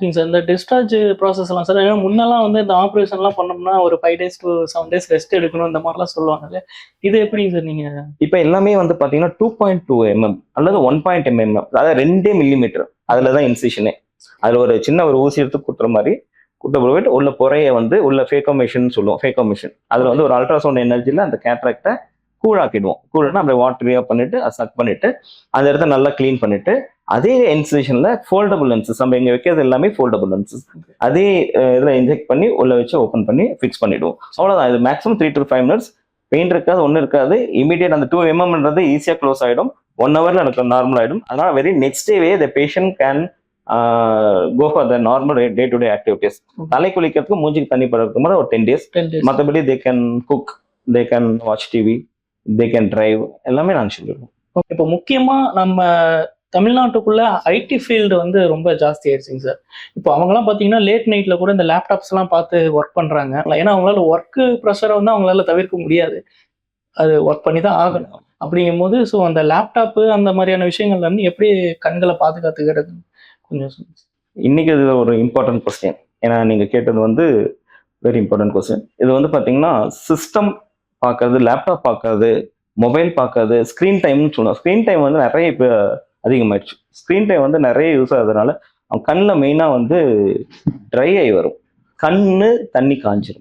ஓகேங்க சார் இந்த discharge ப்ராசஸ்லாம் sir ஏன்னா முன்னெல்லாம் வந்து இந்த ஆப்ரேஷன்லாம் பண்ணோம்னா ஒரு five days to seven days rest எடுக்கணும் இந்த மாதிரிலாம் சொல்லுவாங்க இது எப்படிங்க சார் நீங்க? இப்போ எல்லாமே வந்து பார்த்தீங்கன்னா டூ பாயிண்ட் டூ எம்எம் அல்லது ஒன் பாயிண்ட் எம்எம் அதாவது ரெண்டே மில்லிமீட்டர் அதில் தான் இன்சிஷனே அதில் ஒரு சின்ன ஒரு ஊசி எடுத்து குத்துற மாதிரி குட்ட போயிட்டு உள்ள புறைய வந்து உள்ள ஃபேக்கோமேஷன் சொல்லுவோம் ஃபேக்கோமேஷன் அதில் வந்து ஒரு அல்ட்ராசவுண்ட் எனர்ஜியில் அந்த கேட்ராக்டை கூழாக்கிடுவோம் கூழனா அப்படியே வாட்டரியாக பண்ணிட்டு அதை சக் பண்ணிட்டு அந்த இடத்த நல்லா க்ளீன் பண்ணிட்டு அதே இன்சிஷன்ல ஃபோல்டபுள் லென்சஸ் நம்ம இங்க வைக்கிறது எல்லாமே ஃபோல்டபுள் லென்சஸ் அதே இதுல இன்ஜெக்ட் பண்ணி உள்ள வச்சு ஓப்பன் பண்ணி ஃபிக்ஸ் பண்ணிடுவோம். அவ்வளவுதான். இது maximum three to five minutes pain இருக்காது ஒன்றும் இருக்காது. இமீடியட் அந்த டூ எம்எம்ன்றது ஈஸியாக க்ளோஸ் ஆகிடும் ஒன் ஹவர்ல எனக்கு நார்மல் ஆகிடும் அதனால வெரி நெக்ஸ்ட் டேவே the patient can go for the normal day to day activities தலை குளிக்கிறதுக்கு மூஞ்சிக்கு தண்ணி படுறதுக்கு மாதிரி ஒரு டென் டேஸ் மற்றபடி they can cook they can watch TV they can drive எல்லாமே நாங்கள் சொல்லிடுவோம். இப்போ முக்கியமா நம்ம தமிழ்நாட்டுக்குள்ள ஐடி ஃபீல்டு வந்து ரொம்ப ஜாஸ்தி ஆயிடுச்சுங்க சார். இப்போ அவங்கலாம் பார்த்தீங்கன்னா லேட் நைட்ல கூட இந்த லேப்டாப்ஸ் எல்லாம் பார்த்து ஒர்க் பண்றாங்க. ஏன்னா அவங்களால ஒர்க்கு ப்ரெஷரை வந்து அவங்களால தவிர்க்க முடியாது. அது ஒர்க் பண்ணி தான் ஆகணும். அப்படிங்கும் போது ஸோ அந்த லேப்டாப்பு அந்த மாதிரியான விஷயங்கள்ல இருந்து எப்படி கண்களை பாதுகாத்துக்கிறது? கொஞ்சம் இன்னைக்கு இது ஒரு இம்பார்ட்டன்ட் கொஸ்டின் ஏன்னா நீங்க கேட்டது வந்து வெரி இம்பார்ட்டன்ட் கொஸ்டின் இது வந்து பார்த்தீங்கன்னா சிஸ்டம் பார்க்கறது லேப்டாப் பார்க்கறது மொபைல் பார்க்கறது ஸ்க்ரீன் டைம்னு சொல்லுவோம் ஸ்க்ரீன் டைம் வந்து நிறைய இப்போ அதிகமாயிடுச்சு. ஸ்க்ரீன் டைம் வந்து நிறைய யூஸ் ஆகுறதுனால அவன் கண்ணில் மெயினாக வந்து ட்ரை ஆகி வரும். கண்ணு தண்ணி சார்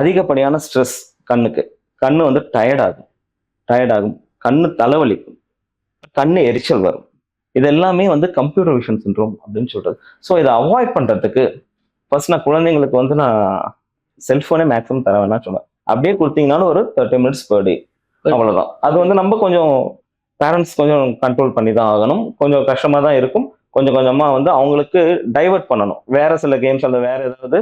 அதிகப்படியான ஸ்ட்ரெஸ் கண்ணுக்கு. கண்ணு வந்து டயர்ட் ஆகும். டயர்ட் ஆகும். கண்ணு தலைவலிக்கும். கண்ணு எரிச்சல் வரும். இது எல்லாமே வந்து கம்ப்யூட்டர் விஷன் சின்ரோம் அப்படின்னு சொல்றது. ஸோ இதை அவாய்ட் பண்றதுக்கு ஃபர்ஸ்ட் நான் குழந்தைங்களுக்கு வந்து நான் செல்ஃபோனே மேக்ஸிமம் தர வேணாம் சொன்னேன். அப்படியே கொடுத்தீங்கனாலும் ஒரு தேர்ட்டி மினிட்ஸ் per டே அவ்வளவுதான். அது வந்து நம்ம கொஞ்சம் பேரண்ட்ஸ் கொஞ்சம் கண்ட்ரோல் பண்ணி தான் ஆகணும். கொஞ்சம் கஷ்டமா தான் இருக்கும். கொஞ்சம் கொஞ்சமா வந்து அவங்களுக்கு டைவர்ட் பண்ணணும். வேற சில கேம்ஸ் அல்லது வேற ஏதாவது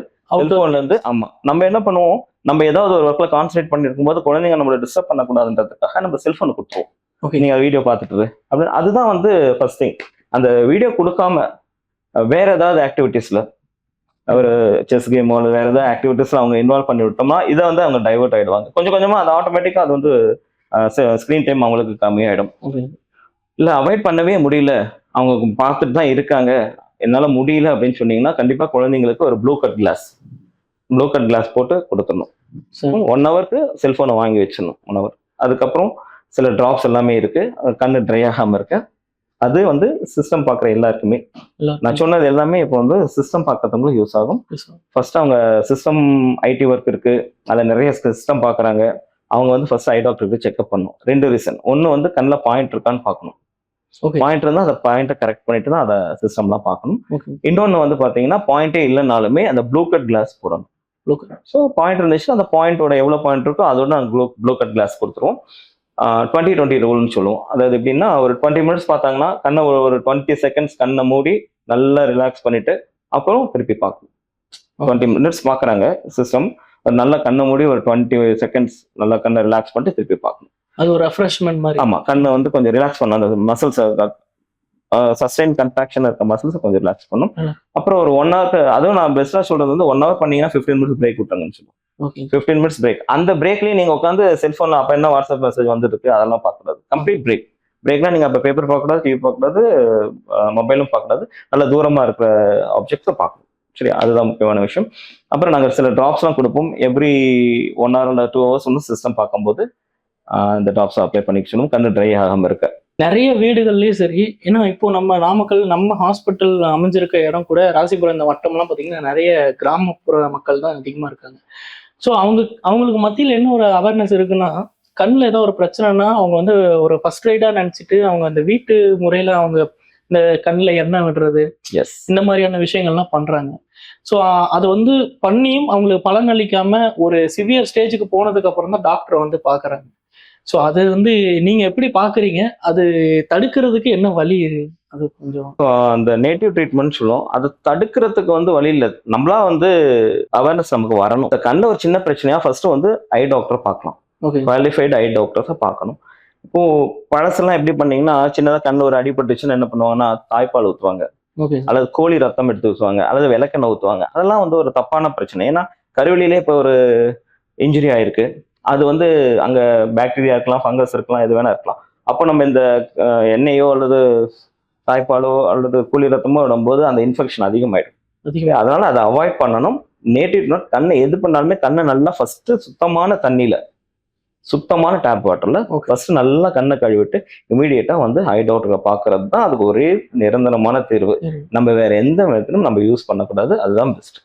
இருந்து ஆமா. நம்ம என்ன பண்ணுவோம்? நம்ம ஏதாவது ஒரு ஒர்க்ல கான்சென்ட்ரேட் பண்ணி இருக்கும்போது குழந்தைங்க நம்மளை டிஸ்டர்ப் பண்ணக்கூடாதுன்றதுக்காக நம்ம செல்போனை கொடுத்துருவோம். ஓகே நீங்க வீடியோ பார்த்துட்டு. அப்படின்னு அதுதான் வந்து ஃபர்ஸ்ட் திங் அந்த வீடியோ கொடுக்காம வேற ஏதாவது ஆக்டிவிட்டீஸ்ல ஒரு செஸ் கேமோ அல்லது வேற ஏதாவது ஆக்டிவிட்டீஸ்ல அவங்க இன்வால்வ் பண்ணி விட்டோம்னா இதை வந்து அவங்க டைவர்ட் ஆயிடுவாங்க. கொஞ்சம் கொஞ்சமா அது ஆட்டோமேட்டிக்கா அது வந்து ஸ்க்ரீன் டைம் அவங்களுக்கு கம்மியாயிடும். இல்ல அவாய்ட் பண்ணவே முடியல. அவங்க பார்த்துட்டு தான் இருக்காங்க. என்னால முடியல அப்படின்னு சொன்னீங்கன்னா கண்டிப்பா குழந்தைங்களுக்கு ஒரு blue cut glass blue cut glass போட்டு கொடுத்துடணும். ஒன் ஹவருக்கு செல்போனை வாங்கி வச்சிடணும் ஒன் ஹவர் அதுக்கப்புறம் சில ட்ராப்ஸ் எல்லாமே இருக்கு. கண்ணு ட்ரை ஆகாம இருக்க. அது வந்து சிஸ்டம் பார்க்குற எல்லாருக்குமே. நான் சொன்னது எல்லாமே இப்போ வந்து சிஸ்டம் பார்க்கறதுங்களும் யூஸ் ஆகும். ஃபர்ஸ்ட் அவங்க சிஸ்டம் ஐடி ஒர்க் இருக்கு. அதில் நிறைய சிஸ்டம் பார்க்குறாங்க. அவங்க வந்து ஃபர்ஸ்ட் ஐ டாக்டருக்கு செக்அப் பண்ணணும் ரெண்டு ரீசன் ஒன்று வந்து கண்ணில் பாயிண்ட் இருக்கான்னு பார்க்கணும். பாயிண்ட் இருந்தால் அந்த பாயிண்ட்டை கரெக்ட் பண்ணிட்டு தான் அதை சிஸ்டம்லாம் பார்க்கணும். இன்னொன்று வந்து பார்த்தீங்கன்னா பாயிண்டே இல்லைனாலுமே அந்த ப்ளூ கட் கிளாஸ் போடணும். ஸோ பாயிண்ட் இருந்துச்சுன்னா அந்த பாயிண்டோட எவ்வளோ பாயிண்ட் இருக்கோ அதோட நாங்கள் ப்ளூ ப்ளூ கட் கிளாஸ் கொடுத்துருவோம். டுவெண்ட்டி டுவெண்ட்டி ரூல்னு சொல்லுவோம். அதாவது எப்படின்னா ஒரு டுவெண்ட்டி மினிட்ஸ் பார்த்தாங்கன்னா கண்ணை ஒரு ஒரு டுவெண்ட்டி செகண்ட்ஸ் கண்ணை மூடி நல்லா ரிலாக்ஸ் பண்ணிட்டு அப்புறம் திருப்பி பார்க்கணும். டுவெண்ட்டி மினிட்ஸ் பார்க்குறாங்க சிஸ்டம் நல்ல கண்ணை மூடி ஒரு டுவெண்ட்டி செகண்ட்ஸ் நல்லா கண்ணை ரிலாக்ஸ் பண்ணிட்டு திருப்பி பார்க்கணும். அது ஒரு ரெஃப்ரெஷ்மெண்ட் மாதிரி. ஆமா கண்ணை வந்து கொஞ்சம் ரிலாக்ஸ் பண்ணணும். அந்த மசில்ஸ் சஸ்டைன் கன்ட்ராக்ஷன் இருக்க மசில்ஸ் கொஞ்சம் ரிலாக்ஸ் பண்ணும். அப்புறம் ஒரு ஒன் ஹவர் அதுவும் நான் பெஸ்ட்டாக சொல்றது வந்து ஒன் ஹவர் பண்ணீங்கன்னா ஃபிஃப்டீன் மினிட்ஸ் பிரேக் விட்டாங்கன்னு சொல்லுவோம் ஃபிஃப்டீன் மினிட்ஸ் பிரேக் அந்த பிரேக்லயும் நீங்க உட்காந்து செல்போன்ல அப்ப என்ன வாட்ஸ்அப் மெசேஜ் வந்துருக்கு அதெல்லாம் பார்க்கக்கூடாது. கம்ப்ளீட் பிரேக் பிரேக்னா நீங்க அப்ப பேப்பர் பார்க்கக்கூடாது டிவி பார்க்கக்கூடாது மொபைலும் பார்க்கக்கூடாது. நல்ல தூரமா இருக்கிற ஆப்ஜெக்ட்ஸை பார்க்கணும். சரி அதுதான் முக்கியமான விஷயம். அப்புறம் நாங்கள் சில ட்ராப்ஸ்லாம் கொடுப்போம். எவ்ரி ஒன் ஹவர் இல்லை டூ ஹவர்ஸ் வந்து சிஸ்டம் பார்க்கும்போது இந்த ட்ராப்ஸ் அப்ளை பண்ணிக்க சொல்லுவோம் கண்ணு ட்ரை ஆகாம இருக்க. நிறைய வீடுகள்லயும் சரி ஏன்னா இப்போ நம்ம நாமக்கல் நம்ம ஹாஸ்பிட்டல் அமைஞ்சிருக்க இடம் கூட ராசிபுரம் இந்த வட்டம்லாம் பார்த்தீங்கன்னா நிறைய கிராமப்புற மக்கள் தான் அதிகமாக இருக்காங்க. ஸோ அவங்க அவங்களுக்கு மத்தியில் என்ன ஒரு அவேர்னஸ் இருக்குன்னா கண்ணில் ஏதோ ஒரு பிரச்சனைனா அவங்க வந்து ஒரு ஃபர்ஸ்ட் ரைடாக நினச்சிட்டு அவங்க அந்த வீட்டு முறையில் அவங்க இந்த கண்ணில் எண்ணெய் விடுறது எஸ் இந்த மாதிரியான விஷயங்கள்லாம் பண்றாங்க. ஸோ அது வந்து பண்ணியும் அவங்களுக்கு பலன் அளிக்காம ஒரு சிவியர் ஸ்டேஜுக்கு போனதுக்கு அப்புறம் தான் டாக்டரை வந்து பாக்குறாங்க. ஸோ அது வந்து நீங்க எப்படி பாக்குறீங்க? அது தடுக்கிறதுக்கு என்ன வழி? அது கொஞ்சம் அந்த நேட்டிவ் ட்ரீட்மெண்ட் சொல்லுவோம். அதை தடுக்கிறதுக்கு வந்து வழி இல்லை. நம்மளா வந்து அவேர்னஸ் நமக்கு வரணும். இந்த கண்ணில் ஒரு சின்ன பிரச்சனையா ஃபர்ஸ்ட் வந்து ஐ டாக்டர் பார்க்கலாம். ஓகே குவாலிஃபைடு ஐ டாக்டர்ஸை பார்க்கணும். இப்போ பழசெல்லாம் எப்படி பண்ணீங்கன்னா சின்னதாக கண்ணில் ஒரு அடிபட்டுச்சுன்னா என்ன பண்ணுவாங்கன்னா தாய்ப்பால் ஊற்றுவாங்க அல்லது கோழி ரத்தம் எடுத்து ஊற்றுவாங்க அல்லது விளக்கெண்ணெய் ஊற்றுவாங்க அதெல்லாம் வந்து ஒரு தப்பான பிரச்சனை. ஏன்னா கருவிலே இப்போ ஒரு இன்ஜுரி ஆயிருக்கு. அது வந்து அங்கே பாக்டீரியா இருக்கலாம் ஃபங்கஸ் இருக்கலாம் எது வேணா இருக்கலாம். அப்போ நம்ம இந்த எண்ணெயோ அல்லது தாய்ப்பாலோ அல்லது கோழி ரத்தமோ விடும்போது அந்த இன்ஃபெக்ஷன் அதிகமாயிடும். அதிகம். அதனால அதை அவாய்ட் பண்ணணும். நேட்டிவ் நாட் கண்ணை எது பண்ணாலுமே கண்ணை நல்லா ஃபர்ஸ்ட் சுத்தமான தண்ணியில சுத்தமான டேப் வாட்டரில் ஃபர்ஸ்ட் நல்லா கண்ணை கழுவிட்டு இமீடியட்டாக வந்து ஐ டாக்டரை பார்க்கறது தான் அதுக்கு ஒரே நிரந்தரமான தீர்வு. நம்ம வேற எந்த விதத்திலும் நம்ம யூஸ் பண்ணக்கூடாது. அதுதான் பெஸ்ட்